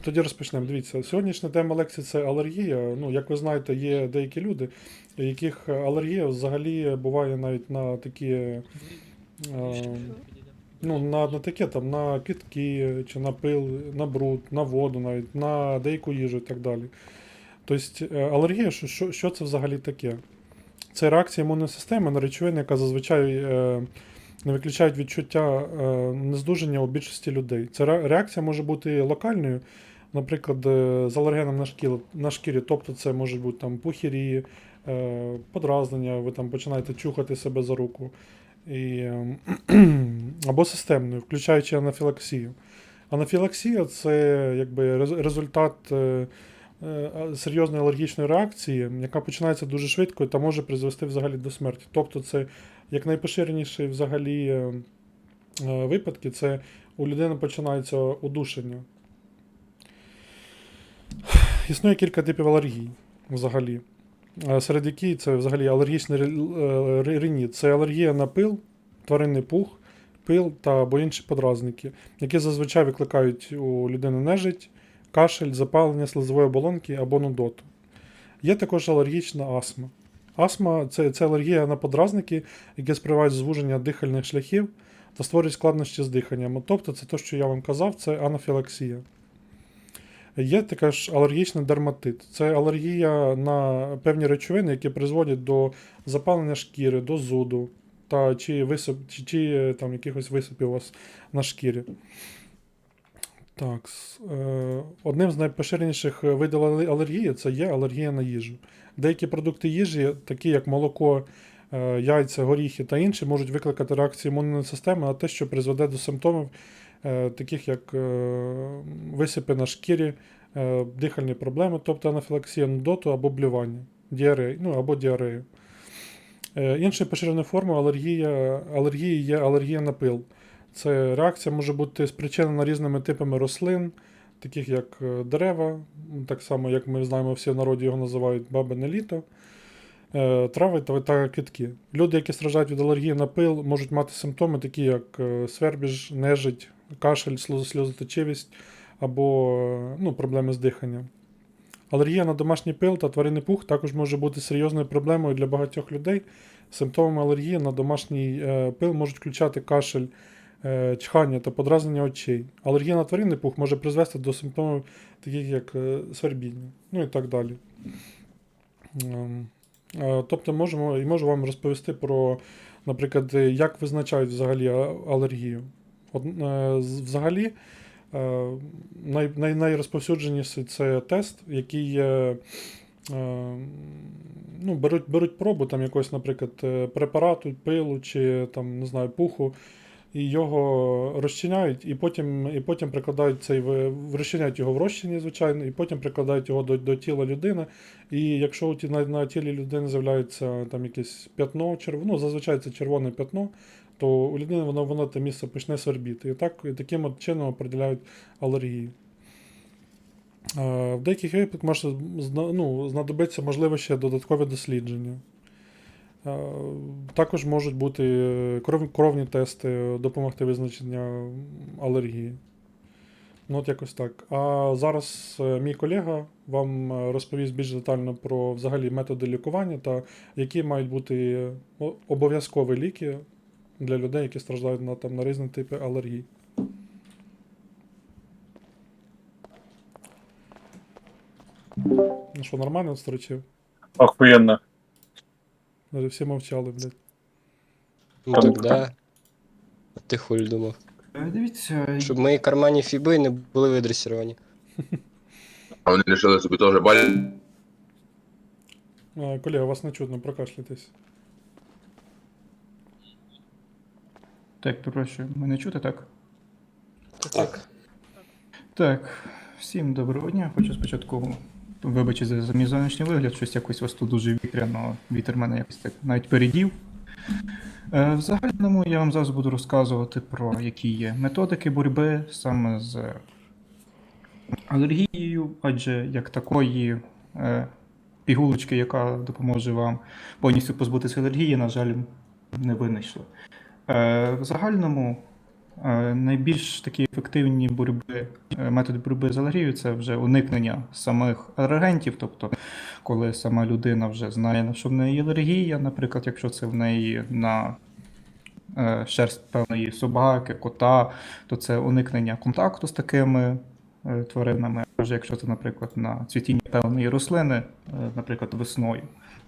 тоді розпочнемо. Дивіться, сьогоднішня тема лекції це алергія. Ну, як ви знаєте, є деякі люди, яких алергія взагалі буває навіть на такі. е, Ну, на, на таке там, на китки, чи на пил, на бруд, на воду, навіть, на деяку їжу і так далі. Тобто, е, алергія, що, що, це взагалі таке? Це реакція імунної системи на речовини, яка зазвичай е, не виключають відчуття е, нездужання у більшості людей. Ця реакція може бути локальною, наприклад, е, з алергеном на шкірі, на шкірі, тобто це можуть бути там пухірі, е, подразнення, ви там починаєте чухати себе за руку. І, е, або системною, включаючи анафілаксію. Анафілаксія це якби результат е, серйозної алергічної реакції, яка починається дуже швидко та може призвести взагалі до смерті. Тобто, це як найпоширеніші взагалі е, е, випадки, це у людини починається удушення. Існує кілька типів алергій взагалі. Е, Серед яких це взагалі алергічний е, риніт. Це алергія на пил, тваринний пух, пил та або інші подразники, які зазвичай викликають у людини нежить, кашель, запалення слизової оболонки або нудоту. Є також алергічна астма. Астма це, це алергія на подразники, які спривають звуження дихальних шляхів та створюють складнощі з диханням. Тобто, це те, що я вам казав, це анафілаксія. Є також алергічний дерматит. Це алергія на певні речовини, які призводять до запалення шкіри, до зуду та чи, висип, чи, чи е, там якихось висипів у вас на шкірі. Так, е, одним з найпоширеніших видів алергії це є алергія на їжу. Деякі продукти їжі, такі як молоко, е, яйця, горіхи та інші, можуть викликати реакцію імунної системи на те, що призведе до симптомів, таких як е, висипи на шкірі, е, дихальні проблеми, тобто анафілаксія нудоту або блювання, діареї, ну або діарею. Е, Іншою поширеною формою алергія, алергії є алергія на пил. Це реакція може бути спричинена різними типами рослин, таких як е, дерева, так само, як ми знаємо, всі в народі його називають бабине літо, е, трави та, китки. Люди, які страждають від алергії на пил, можуть мати симптоми, такі як е, свербіж, нежить, кашель, сльоз- сльозоточивість або ну, проблеми з диханням. Алергія на домашній пил та тваринний пух також може бути серйозною проблемою для багатьох людей. Симптомами алергії на домашній е, пил можуть включати кашель, е, чхання та подразнення очей. Алергія на тваринний пух може призвести до симптомів, таких як е, свербіння, ну і так далі. Ем, Тобто можемо, і можу вам розповісти про, наприклад, як визначають взагалі алергію. Е, взагалі, е, най, най, найрозповсюдженіший це тест, який е, ну, беруть, беруть пробу там якогось, наприклад, препарату, пилу чи там, не знаю, пуху, і його розчиняють, і потім, і потім прикладають цей розчиняють його в розчині, звичайно, і потім прикладають його до, до тіла людини. І якщо на, на тілі людини з'являється там якесь п'ятно, черв... ну, зазвичай це червоне п'ятно, то у людини воно, воно те місце почне свербіти. І так, і таким от чином определяють алергію. Е, В деяких випадках може ну, знадобиться можливо ще додаткові дослідження. Е, Також можуть бути е, кров, кровні тести, допомогти визначення алергії. Ну, от якось так. А зараз мій колега вам розповість більш детально про взагалі методи лікування та які мають бути обов'язкові ліки для людей, які страждають на, там, на різні типи алергій. Ну що, нормально строчив? Охуєнно. Даже всі мовчали, блядь. Ну так да. А Ти хуль думав. Е, Дивіться, Щоб мої карманні фіби не були видресіровані. А вони вирішили собі теж баль. Е, Колега, вас не чутно, прокашляйтесь. Так, перепрошую, мене чути, так? Так. Так, всім доброго дня. Хочу спочатку вибачити за, за мій зовнішній вигляд, щось якось у вас тут дуже вітряно, вітер мене якось так навіть передів. Е, в загальному я вам зараз буду розказувати про які є методики боротьби саме з алергією, адже як такої е, пігулочки, яка допоможе вам повністю позбутися алергії, на жаль, не винайшли. Е, в загальному Е, Найбільш такі ефективні боротьби, е, методи боротьби з алергією це вже уникнення самих алергентів, тобто коли сама людина вже знає, що в неї алергія, наприклад, якщо це в неї на шерсть певної собаки, кота, то це уникнення контакту з такими тваринами. Якщо це, наприклад, на цвітінні певної рослини, наприклад, весною.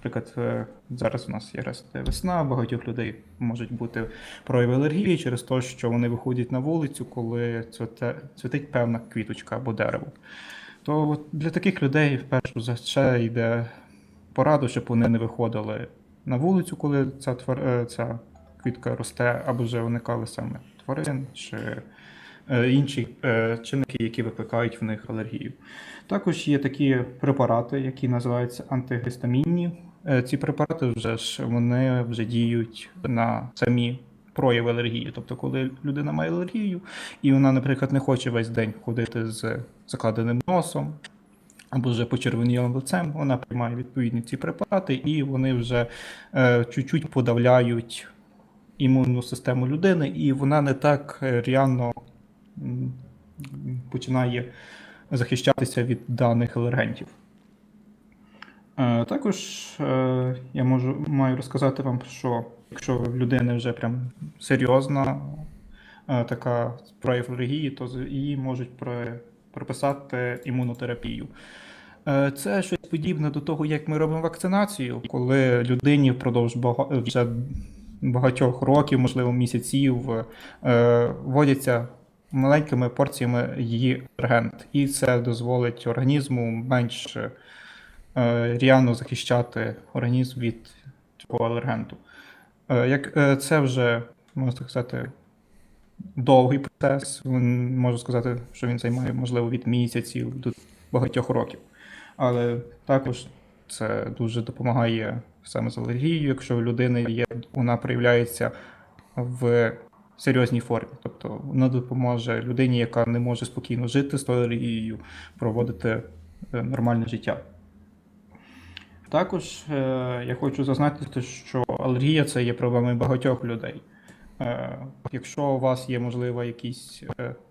Наприклад, е, зараз у нас є весна, багатьох людей можуть бути прояви алергії через те, що вони виходять на вулицю, коли цвіте, цвітить певна квіточка або дерево. То для таких людей вперше за все йде пораду, щоб вони не виходили на вулицю, коли ця, твар... е, ця квітка росте, або вже уникали саме тварин чи інші е, чинники, які викликають в них алергію. Також є такі препарати, які називаються антигістамінні. Е, Ці препарати вже ж вони вже діють на самі прояви алергії. Тобто, коли людина має алергію, і вона, наприклад, не хоче весь день ходити з закладеним носом. Або вже почервонілим лицем, вона приймає відповідні ці препарати, і вони вже е, чуть-чуть подавляють імунну систему людини, і вона не так е, м, починає захищатися від даних алергентів. Е, Також е, я можу маю розказати вам, що якщо в людини вже прям серйозна е, така прояв алергії, то її можуть приписати імунотерапію. Це щось подібне до того, як ми робимо вакцинацію, коли людині впродовж вже багатьох років, можливо, місяців, вводяться маленькими порціями її алергент, і це дозволить організму менш е, ряно захищати організм від цього алергенту. Е, Як е, це вже можна так сказати довгий процес, можу сказати, що він займає можливо від місяців до багатьох років. Але також це дуже допомагає саме з алергією, якщо у людини є, вона проявляється в серйозній формі. Тобто вона допоможе людині, яка не може спокійно жити з алергією, проводити е, нормальне життя. Також е, я хочу зазначити, що алергія це є проблемою багатьох людей. Е, якщо у вас є, можливо, якісь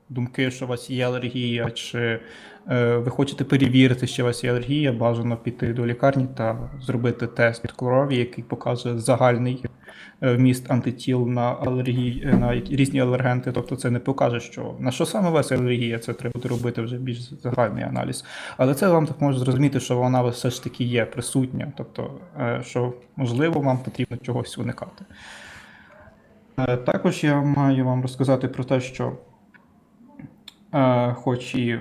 думки, що у вас є алергія, чи е, ви хочете перевірити, що у вас є алергія, бажано піти до лікарні та зробити тест від крові, який покаже загальний вміст антитіл на алергії, е, на різні алергенти. Тобто це не покаже, що на що саме у вас алергія, це треба буде робити вже більш загальний аналіз. Але це вам так може зрозуміти, що вона все ж таки є присутня, тобто, е, що можливо вам потрібно чогось уникати. Е, Також я маю вам розказати про те, що е, хоч і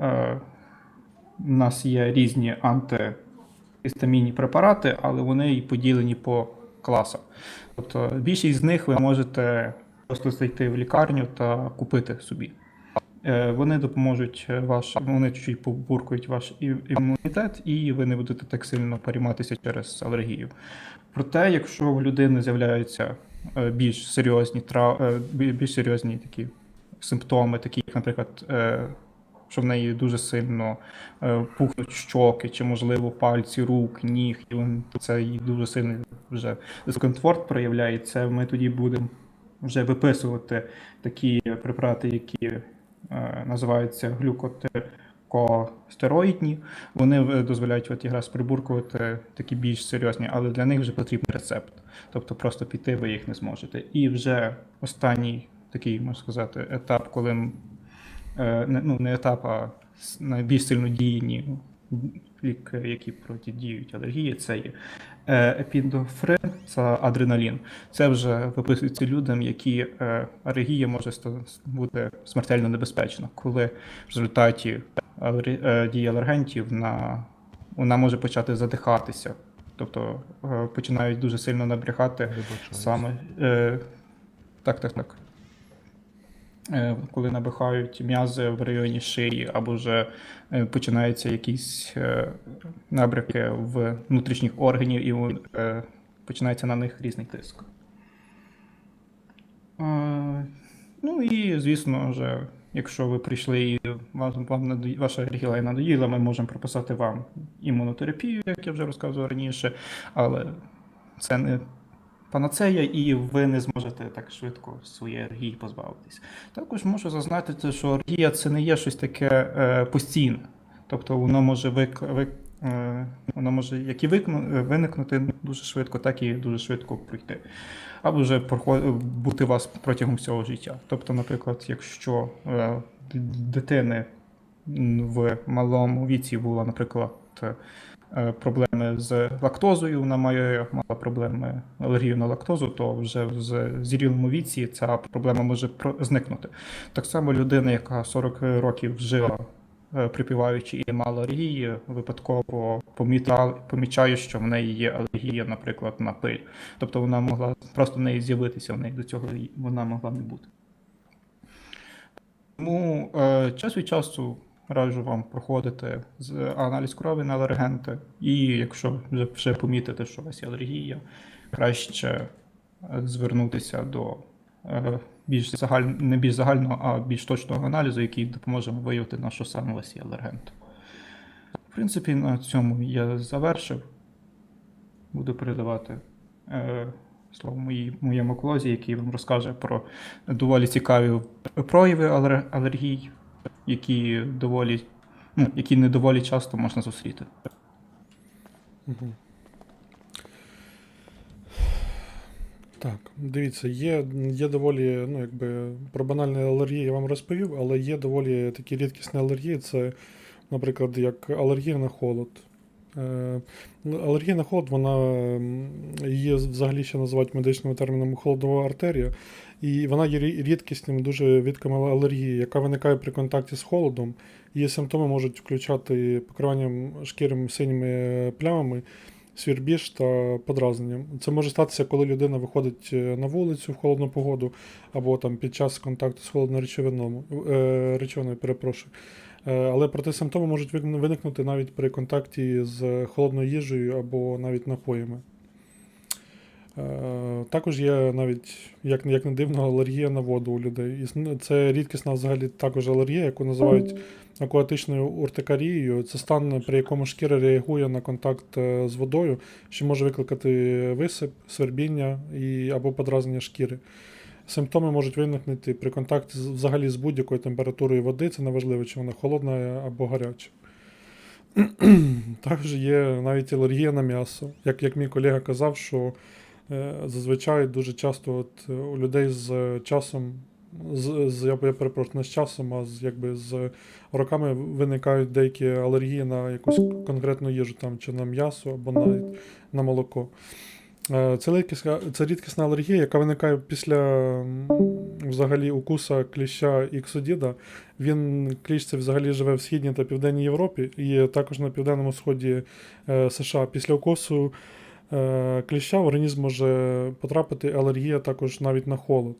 е, в нас є різні антигістамінні препарати, але вони і поділені по класах. Тобто більшість з них ви можете просто зайти в лікарню та купити собі. Е, Вони допоможуть е, ваш, вони чуть побуркують ваш імунітет, і ви не будете так сильно перейматися через алергію. Проте, якщо в людини з'являються е, більш серйозні трав... більш серйозні такі симптоми, такі як, наприклад, що в неї дуже сильно е, пухнуть щоки, чи, можливо, пальці рук, ніг, і це їй дуже сильно вже дискомфорт проявляє, це ми тоді будемо вже виписувати такі препарати, які е, називаються глюкотикостероїдні. Вони е, дозволяють от якраз прибуркувати такі більш серйозні, але для них вже потрібен рецепт. Тобто просто піти ви їх не зможете. І вже останній такий, можна сказати, етап, коли ну, не етап, а найбільш сильнодійні ліки, які протидіють алергії, це є е, епідофрин та адреналін. Це вже виписується людям, які е, алергія може бути смертельно небезпечна, коли в результаті е, дії алергентів на, вона може почати задихатися. Тобто е, починають дуже сильно набрехати саме. Е, так, так, так. Е, коли набихають м'язи в районі шиї, або вже е, починаються якісь е, набряки в внутрішніх органів, і починається на них різний тиск. Ну і, звісно, вже, якщо ви прийшли і вам, вам ваша алергія надоїла, ми можемо прописати вам імунотерапію, як я вже розказував раніше, але це не панацея, і ви не зможете так швидко своєї алергії позбавитись. Також можу зазначити, що алергія це не є щось таке е, постійне. Тобто воно може вик, вик, е, воно може як і е, виникнути дуже швидко, так і дуже швидко пройти. Або вже бути у вас протягом всього життя. Тобто, наприклад, якщо е, дитини в малому віці була, наприклад, проблеми з лактозою, вона має мала проблеми алергію на лактозу, то вже в зрілому віці ця проблема може зникнути. Так само людина, яка 40 років жила е, припіваючи і мала алергії, випадково помічає, що в неї є алергія, наприклад, на пиль. Тобто вона могла просто в неї з'явитися, в неї до цього вона могла не бути. Тому е, час від часу раджу вам проходити з аналіз крові на алергенти, і якщо вже, помітите, що у вас є алергія, краще е, звернутися до е, більш загаль... не більш загального, а більш точного аналізу, який допоможе вам виявити, на що саме у вас є алергент. В принципі, на цьому я завершив. Буду передавати е, слово моїй, моєму колозі, який вам розкаже про доволі цікаві прояви алер- алергій, які доволі, ну, які не доволі часто можна зустріти. Так, дивіться, є, є доволі, ну, якби про банальні алергії я вам розповів, але є доволі такі рідкісні алергії. Це, наприклад, як алергія на холод. Е, ну, алергія на холод, вона її взагалі ще називають медичним терміном холодова артерія, і вона є рідкісним дуже видком алергії, яка виникає при контакті з холодом. Її симптоми можуть включати покривання шкірами синіми плямами, свірбіж та подразненням. Це може статися, коли людина виходить е, на вулицю в холодну погоду, або там під час контакту з холодною речовиною, е, речовиною, перепрошую. Е, Але проте симптоми можуть виникнути навіть при контакті з холодною їжею або навіть напоями. Е, Також є навіть, як, як не дивно, алергія на воду у людей. Існу- Це рідкісна взагалі також алергія, яку називають акуатичною уртикарією. Це стан, при якому шкіра реагує на контакт е, з водою, що може викликати висип, свербіння і, або подразнення шкіри. Симптоми можуть виникнути при контакті взагалі з будь-якою температурою води, це неважливо, чи вона холодна або гаряча. Також є навіть алергія на м'ясо. Як, як мій колега казав, що зазвичай дуже часто от, е, у людей з часом, з, з, я перепрошую, не з часом, а з, якби, з роками виникають деякі алергії на якусь конкретну їжу, там, чи на м'ясо, або навіть на молоко. Е, Це рідкісна, це рідкісна алергія, яка виникає після взагалі укуса кліща іксодіда. Він кліщ це взагалі живе в Східній та Південній Європі і також на південному сході е, США. Після укусу е, кліща в організм може потрапити алергія також навіть на холод.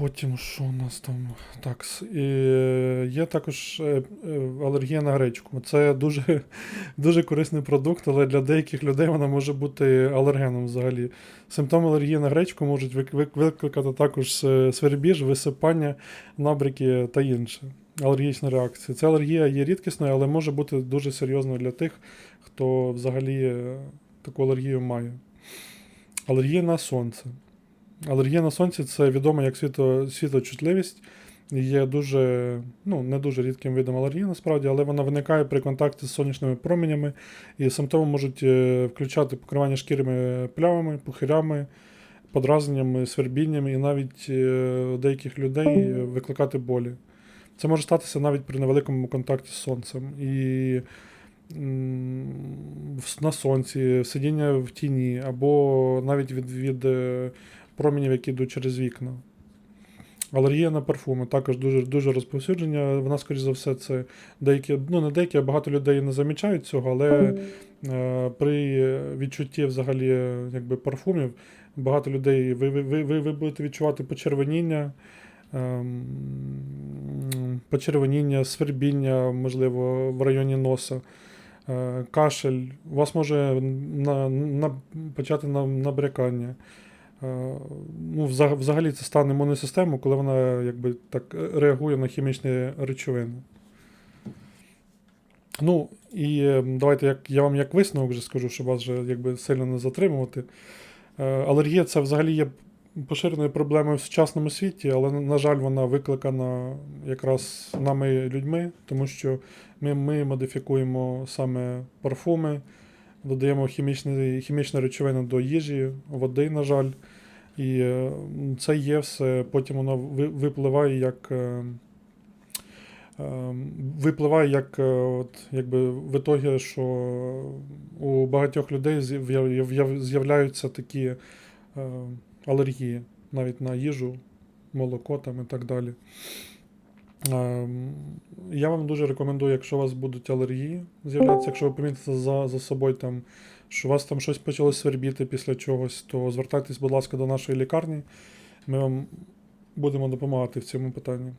Потім що у нас там? Так, і, е, є також е, е, алергія на гречку. Це дуже, дуже корисний продукт, але для деяких людей вона може бути алергеном взагалі. Симптоми алергії на гречку можуть вик- вик- викликати також е, свербіж, висипання, набряки та інше. Алергічна реакція. Ця алергія є рідкісною, але може бути дуже серйозною для тих, хто взагалі е, таку алергію має. Алергія на сонце. Алергія на сонці це відомо як світо, світлочутливість. Є дуже, ну, не дуже рідким видом алергії насправді, але вона виникає при контакті з сонячними променями, і симптоми можуть е, включати покривання шкірими плямами, пухирями, подразненнями, свербіннями і навіть е, у деяких людей викликати болі. Це може статися навіть при невеликому контакті з сонцем. І на сонці, сидіння в тіні, або навіть від, від е, променів, які йдуть через вікна. Алергія на парфуми також дуже, дуже розповсюдження. Вона, скоріш за все, це деякі, ну не деякі, а багато людей не замічають цього, але е, при відчутті взагалі е, якби, парфумів багато людей ви, ви, ви, ви, будете відчувати почервоніння, ем, почервоніння, свербіння, можливо, в районі носа. е, Кашель, у вас може на, на, почати на, набрякання. Е, Ну, взагалі це стан імунної системи, коли вона якби, так реагує на хімічні речовини. Ну, І е, давайте як, я вам як висновок вже скажу, щоб вас вже якби сильно не затримувати. Е, Алергія це взагалі є поширеною проблемою в сучасному світі, але, на жаль, вона викликана якраз нами людьми, тому що ми, ми модифікуємо саме парфуми, додаємо хімічні, хімічні речовини до їжі, води, на жаль. І е, це є все, потім воно випливає як. е, е, Випливає як, от, якби в ітогі, що у багатьох людей з'яв- з'яв- з'являються такі алергії навіть на їжу, молоко там і так далі. Е, Я вам дуже рекомендую, якщо у вас будуть алергії з'являтися, якщо ви помітите за, за собою там, що у вас там щось почало свербіти після чогось, то звертайтесь, будь ласка, до нашої лікарні. Ми вам будемо допомагати в цьому питанні.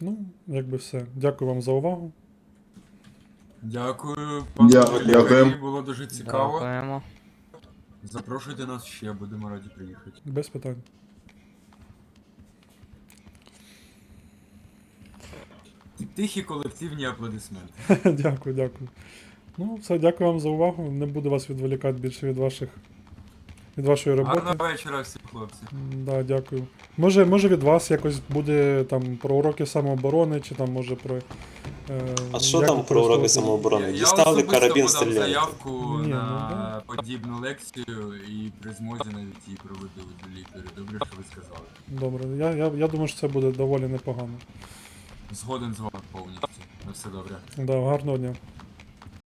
Ну, якби все. Дякую вам за увагу. Дякую, пане Дякую. лікарі, було дуже цікаво. Дякуємо. Запрошуйте нас ще, будемо раді приїхати. Без питань. Тихі колективні аплодисменти. дякую, дякую. Ну, все, дякую вам за увагу. Не буду вас відволікати більше від ваших. Від вашої роботи. Гарного вечора всім, хлопці. Да, дякую. Може, може від вас якось буде там про уроки самооборони, чи там може про. Е, А що там про уроки самооборони? Я- я Дістали карабін подав стріляйте. заявку Ні, ну, на подібну лекцію і при змозі навіть її проведу до лікаря. Добре, що ви сказали. Добре, я, я, я думаю, що це буде доволі непогано. Згоден з вами повністю. На все добре. Да, гарного дня.